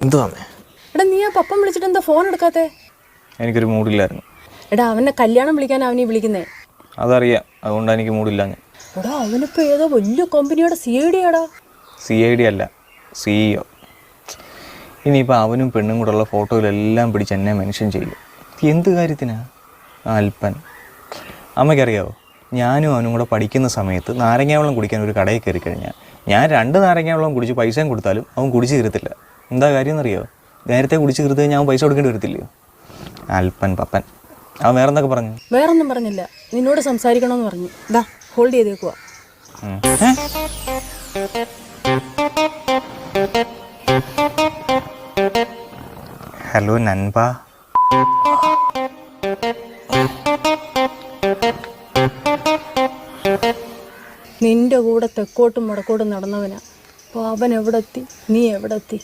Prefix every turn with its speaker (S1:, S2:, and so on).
S1: അമ്മേ
S2: എടാ നീ ആ വിളിച്ചിട്ട് എന്താ ഫോൺ എടുക്കാത്തെ?
S1: എനിക്കൊരു മൂടില്ലായിരുന്നു.
S2: എടാ അവനെ കല്യാണം വിളിക്കാൻ അവനീ വിളിക്കുന്നേ.
S1: അതറിയാം. അതുകൊണ്ടാണ് എനിക്ക് മൂടില്ല ഞാൻ
S2: എടാ അവനിപ്പോ ഏതോ വലിയ കമ്പനിയുടെ സി ഐ ഡി ആടാ.
S1: സി ഐ ഡി അല്ല സിഇഒ ഇനിയിപ്പോൾ അവനും പെണ്ണും കൂടെയുള്ള ഫോട്ടോയിലെല്ലാം പിടിച്ച് എന്നെ മെൻഷൻ ചെയ്യും. എന്ത് കാര്യത്തിനാ? അല്പൻ അമ്മയ്ക്കറിയാവോ? ഞാനും അവനും കൂടെ പഠിക്കുന്ന സമയത്ത് നാരങ്ങാവെള്ളം കുടിക്കാൻ ഒരു കടയിൽ കയറി കഴിഞ്ഞാൽ ഞാൻ രണ്ട് നാരങ്ങാവെള്ളം കുടിച്ച് പൈസയും കൊടുത്താലും അവൻ കുടിച്ച് തീരത്തില്ല. എന്താ കാര്യം എന്നറിയോ നേരത്തെ കുടിച്ച് കൃത്യം ഞാൻ പൈസ കൊടുക്കേണ്ടി വരത്തില്ലയോ? അല്പൻ പപ്പൻ. അവൻ വേറെ എന്തൊക്കെ പറഞ്ഞു?
S2: വേറൊന്നും പറഞ്ഞില്ല. നിന്നോട് സംസാരിക്കണമെന്ന് പറഞ്ഞു. ദാ ഹോൾഡ്
S1: ചെയ്തേക്കുക. ഹലോ നൻപ.
S2: നിന്റെ കൂടെ തെക്കോട്ടും വടക്കോട്ടും നടന്നവനാ. അപ്പോൾ അവൻ എവിടെ എത്തി നീ എവിടെ എത്തി